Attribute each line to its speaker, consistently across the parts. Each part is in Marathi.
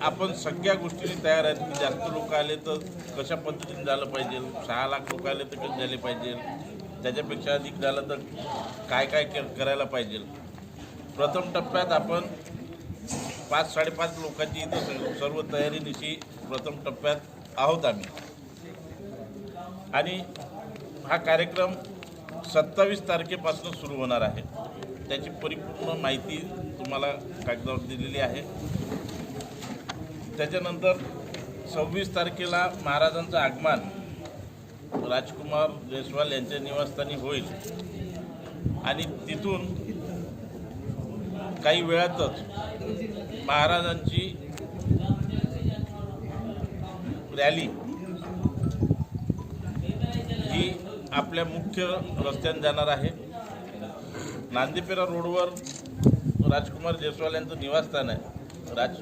Speaker 1: आपण सगळ्या गोष्टीने तयार आहेत. की जास्त लोक आले तर कशा पद्धतीने झालं पाहिजे? सहा लाख लोक आले तर कसं झाले पाहिजे? त्याच्यापेक्षा अधिक झालं तर काय काय करायला पाहिजे? प्रथम टप्प्यात आपण पाच साडेपाच लोकांची इथं सर्व तयारीनिशी प्रथम टप्प्यात आहोत आम्ही. आणि हा कार्यक्रम सत्तावीस तारखेपासून सुरू होणार आहे. त्याची परिपूर्ण माहिती तुम्हाला कागदावर दिलेली आहे. त्याच्यानंतर सव्वीस तारखेला महाराजांचं आगमन राजकुमार जयस्वाल यांच्या निवासस्थानी होईल. आणि तिथून काही वेळातच महाराजांची रॅली ही आपल्या मुख्य रस्त्याने जाणार आहे. नांदीपेरा रोडवर राजकुमार जयस्वाल यांचं निवासस्थान आहे. राज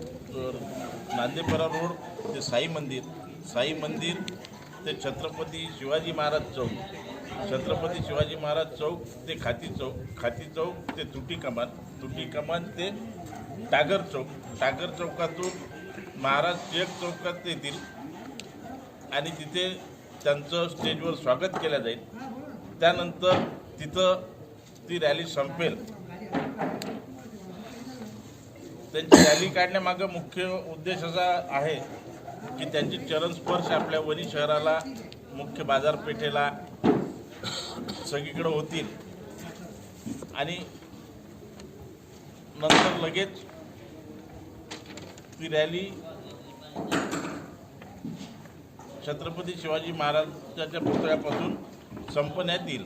Speaker 1: नांदेपरा रोड ते साई मंदिर. साई मंदिर ते छत्रपती शिवाजी महाराज चौक. छत्रपती शिवाजी महाराज चौक ते खाती चौक खाती चौक ते तुटी कमान तुटी कमान ते टागर चौक. टागर चौकातून महाराज शेख चौकात येतील. आणि तिथे त्यांचं स्टेजवर स्वागत केलं जाईल. त्यानंतर तिथं ती रॅली संपेल. त्यांची रॅली काढण्यामागं मुख्य उद्देश असा आहे की त्यांची चरणस्पर्श आपल्या वणी शहराला मुख्य बाजारपेठेला सगळीकडे होतील. आणि नंतर लगेच ती रॅली छत्रपती शिवाजी महाराजांच्या पुतळ्यापासून संपण्यात येईल.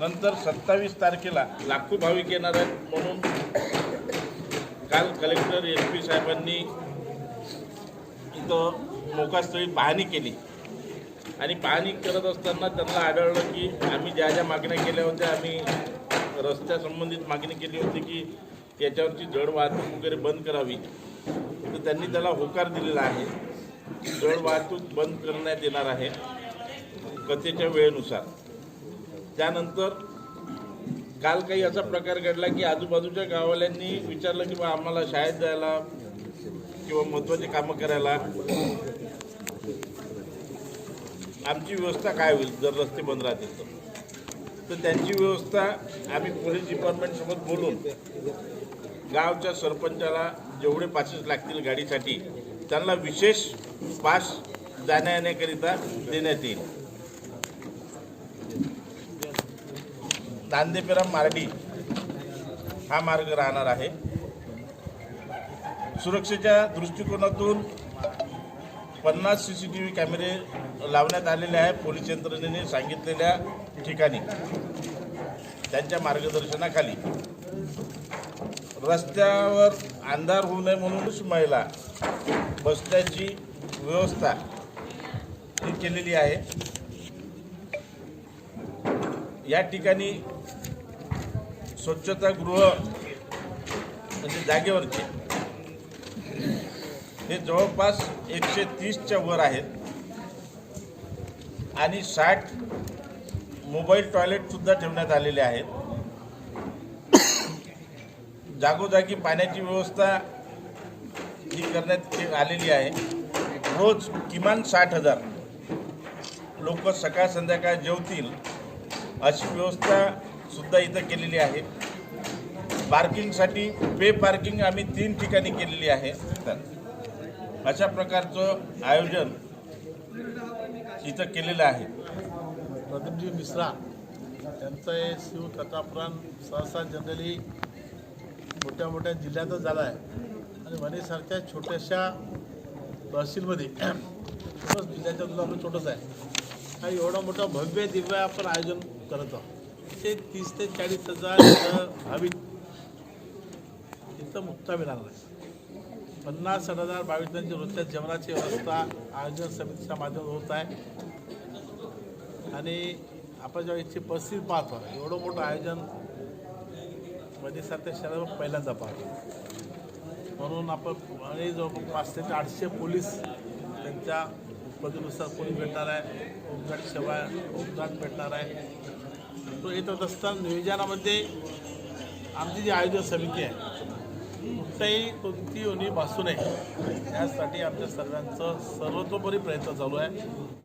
Speaker 1: नंतर सत्तावीस तारखेला लाखो भाविक येणार आहेत म्हणून काल कलेक्टर एस पी साहेबांनी इथं मोकास्थळी पाहणी केली. आणि पाहणी करत असताना त्यांना आढळलं की आम्ही ज्या ज्या मागण्या केल्या होत्या आम्ही रस्त्यासंबंधित मागणी केली होती की त्याच्यावरची जड वाहतूक वगैरे बंद करावी. तर त्यांनी त्याला होकार दिलेला आहे की जड वाहतूक बंद करण्यात येणार आहे कथेच्या वेळेनुसार. त्यानंतर काल काही असा प्रकार घडला की आजूबाजूच्या गाववाल्यांनी विचारलं की बा आम्हाला शाळेत जायला किंवा महत्त्वाची कामं करायला. आमची व्यवस्था काय होईल? जर रस्ते बंद राहतील तर. तर त्यांची व्यवस्था आम्ही पोलीस डिपार्टमेंटसोबत बोलून गावच्या सरपंचाला जेवढे पासेस लागतील गाडीसाठी त्यांना विशेष पास जाण्या येण्याकरिता देण्यात येईल. नांदेपेरा मार्डी हा मार्ग राहणार आहे. सुरक्षेच्या दृष्टिकोनातून पन्नास सी सी टी व्ही कॅमेरे लावण्यात आलेले आहे पोलीस यंत्रणेने सांगितलेल्या ठिकाणी त्यांच्या मार्गदर्शनाखाली. रस्त्यावर अंधार होऊ नये म्हणूनच महिला बसण्याची व्यवस्था ही केलेली आहे. या ठिकाणी स्वच्छतागृह म्हणजे जागेवरचे. हे जवळपास एकशे तीसच्या वर आहेत. आणि साठ मोबाईल टॉयलेटसुद्धा ठेवण्यात आलेले आहेत. जागोजागी पाण्याची व्यवस्था ही करण्यात आलेली आहे. रोज किमान साठ हजार लोक सकाळ संध्याकाळ जेवतील अशी व्यवस्था सुद्धा इथं केलेली आहे. पार्किंगसाठी पे पार्किंग आम्ही तीन ठिकाणी केलेली आहे. अशा प्रकारचं आयोजन इथं केलेलं आहे.
Speaker 2: प्रदीपजी मिश्रा त्यांचं हे शिव सहसा जनरली मोठ्या मोठ्या जिल्ह्यातच झालं आहे. आणि वणीसारख्या छोट्याशा तहसीलमध्ये खूपच जिल्ह्याच्या तुला आपण छोटंच आहे. हा एवढं मोठं भव्य दिव्य आपण आयोजन करत आहोत. ते तीस ते चाळीस हजार इथं भाविक इथं मुक्ता मिळाला आहे. पन्नास साठ हजार भाविकांची रोजच्या जेवणाची व्यवस्था आयोजन समितीच्या माध्यमात होत आहे. आणि आपण जेव्हा याची परिस्थिती पाहतो एवढं मोठं आयोजनमध्ये शहरावर पहिल्यांदा पाहतो. म्हणून आपण आणि जवळपास पाचशे ते आठशे पोलीस त्यांच्या पदवीनुसार पोलीस भेटणार आहे होमगार्ड सेवा होमगार्ड भेटणार आहे. तो येत असताना नियोजनामध्ये. आमची जी आयोजन समिती आहे कुठलाही कोणती होणी भासू नये. यासाठी आमच्या सर्वांचं सर्वतोपरी प्रयत्न चालू आहे.